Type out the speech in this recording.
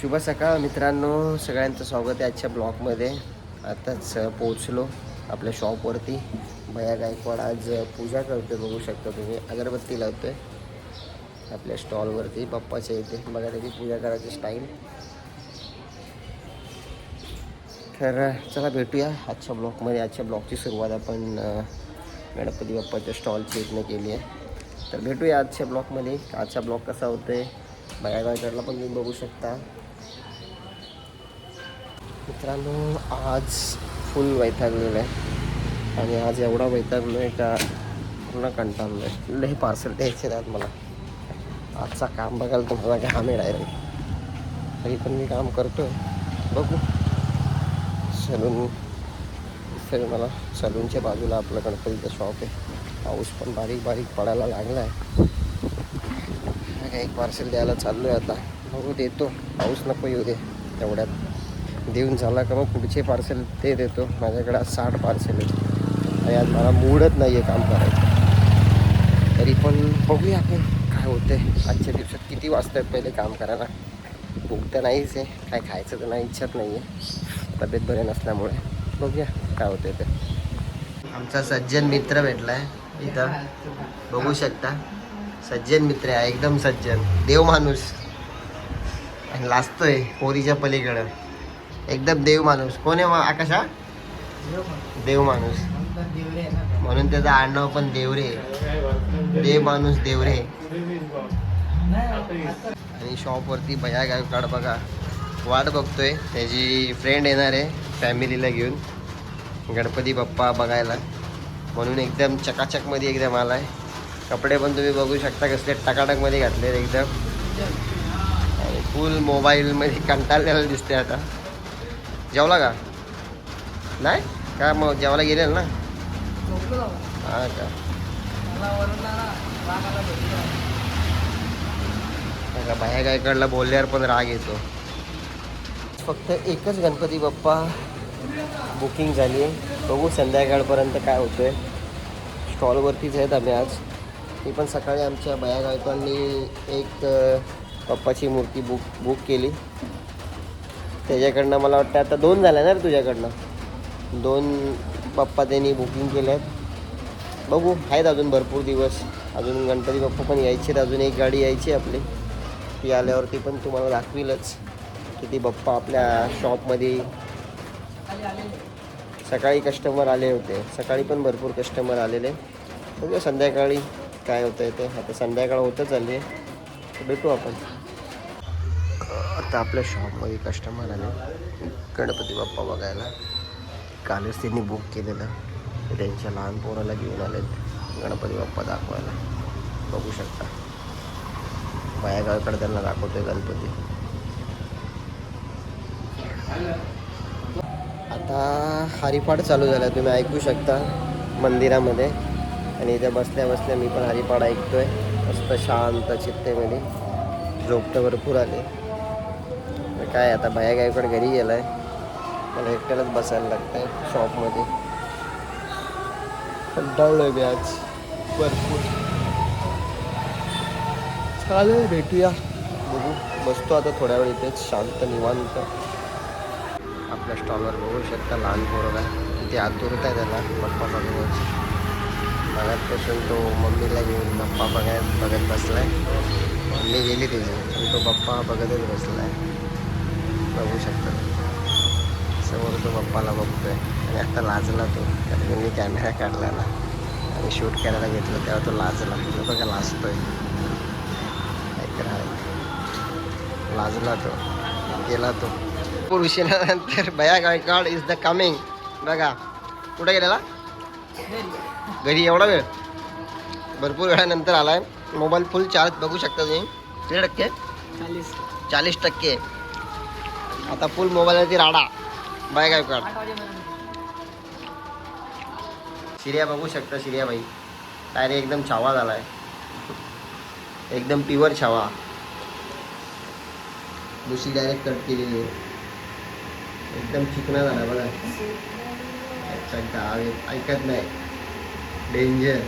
शुभ सकाळ मित्रांनो सगळ्यांचं स्वागत आहे आजच्या ब्लॉगमध्ये. आत्ताच पोहोचलो आपल्या शॉपवरती. भया गायकवाड आज पूजा करतोय बघू शकता तुम्ही. अगरबत्ती लावतोय आपल्या स्टॉलवरती पप्पाच्या इथे. बघा त्याची पूजा करायची स्टाईल तर चला भेटूया आजच्या ब्लॉकमध्ये आजच्या ब्लॉगची सुरुवात आपण गणपती बाप्पाच्या स्टॉलची इथनं केली आहे. तर भेटूया आजच्या ब्लॉकमध्ये आजचा ब्लॉग कसा होतोय? बघायला गायकवाडला पण तुम्ही बघू शकता. मित्रांनो आज फुल वैतागलेलं आहे. आणि आज एवढा वैतागलो आहे का पूर्ण कंटाळलो आहे लई पार्सल द्यायचे आहेत मला. आजचा काम बघायला तुम्हाला घाम आहे डायरेक्ट तरी पण मी काम करतो बघू. सलून दिसतंय मला सलूनच्या बाजूला आपलं गणपतीचं शॉप आहे. पाऊस पण बारीक बारीक पडायला लागला आहे एक पार्सल द्यायला चाललो आहे आता. बघू देतो. पाऊस नको येऊ दे. तेवढ्यात देऊन झाला का मग पुढचे पार्सल ते देतो. माझ्याकडे आज साठ पार्सल आहेत. आणि आज मला मूडच नाही आहे काम करायचं. तरी पण बघूया आपण काय होतंय. आजच्या दिवसात किती वाजतात पहिले काम करायला? भूक तर नाहीच आहे. काय खायचं तर नाही इच्छाच नाही आहे तब्येत बरे नसल्यामुळे बघूया काय होतंय ते. आमचा सज्जन मित्र भेटला आहे इथं. बघू शकता. सज्जन मित्र आहे एकदम सज्जन. देव माणूस. आणि लाजतोय पोरीच्या पलीकडं. एकदम देव माणूस. कोण आहे मग आकाशा देव माणूस. म्हणून त्याचं आडनाव पण देवरे देव माणूस देवरे आणि शॉपवरती भया गायकवाड बघा. वाट बघतोय. त्याची फ्रेंड येणार आहे फॅमिलीला घेऊन. गणपती बाप्पा बघायला. म्हणून एकदम चकाचकमध्ये एकदम आलाय. कपडे पण तुम्ही बघू शकता कसले टकाटकमध्ये घातले एकदम. आणि फुल मोबाईलमध्ये कंटाळलेला दिसते आता. जेवला का? नाही? का मग जेवायला गेलेल ना? हा का? का बाहेर गायकडला बोलल्यावर पण राग येतो. फक्त एकच गणपती बाप्पा बुकिंग झाली. आहे बघू संध्याकाळपर्यंत काय होतोय. स्टॉलवरतीच आहेत आम्ही आज. मी पण सकाळी आमच्या बया गायकवांनी एक पप्पाची मूर्ती बुक बुक केली. त्याच्याकडनं मला वाटतं आता दोन झाल्या ना रे तुझ्याकडनं. दोन पप्पा त्यांनी बुकिंग केल्या आहेत. बघू आहेत अजून भरपूर दिवस. अजून गणपती बाप्पा पण यायचे आहेत. अजून एक गाडी यायची आहे आपली. ती आल्यावरती पण तुम्हाला दाखवीलच किती बाप्पा आपल्या शॉपमध्ये सकाळी कस्टमर आले होते. सकाळी पण भरपूर कस्टमर आलेले. बघूया संध्याकाळी काय होतं आहे ते. आता संध्याकाळ होतं चालली आहे. भेटू आपण. आता आपल्या शॉपमध्ये कस्टमर आले. गणपती बाप्पा बघायला. कालच त्यांनी बुक केलेलं. त्यांच्या लहान पोराला घेऊन आलेत. गणपती बाप्पा दाखवायला. बघू शकता. बायागावकडे त्यांना दाखवतोय गणपती. आता हरिपाठ चालू झाला. तुम्ही ऐकू शकता मंदिरामध्ये. आणि इथे बसल्या बसल्या मी पण हरिपाठ ऐकतोय. मस्त शांत चित्तेमध्ये. झोप भरपूर आले. काय आता भया गायकडे घरी गेलाय. मला एकट्यालाच बसायला लागतंय शॉपमध्ये. आहे मी आज. भरपूर. चालेल भेटूया. बघू. बसतो आता थोड्या वेळ इथेच. शांत निवांत. आपल्या स्टॉलवर बघू शकता लहान पोरगा किती आतुरत आहे त्याला. पप्पा बघण्याची बघतपासून तो मम्मीला घेऊन पप्पा बघायला बघत बसला आहे मम्मी गेली त्याची पण तो पप्पा बघतच बसला आहे बघू शकता. समोर तो पप्पाला बघतोय आणि आता लाजला तो. कारण मी कॅमेरा काढला ना. आणि शूट करायला घेतलं तेव्हा तो लाजला. तो बघा लाजतोय. लाजला तो. गेला तो. भरपूर उशिरानंतर भया गायकवाड इज द कमिंग. बघा. कुठे गेलेला? घरी. एवढा वेळ? भरपूर वेळानंतर आलाय. मोबाईल फुल चार्ज बघू शकता तुम्ही. किती टक्के? चाळीस टक्के. आता फुल मोबाईलवरती राडा. बाय काय गायकवाड शिर्या बघू शकता शिर्या बाई एकदम छावा झालाय. एकदम प्युअर छावा. दुसरी डायरेक्ट कट केलेली आहे. एकदम चिकना झाला बघा. अच्छा गाव ऐकत नाही. डेंजर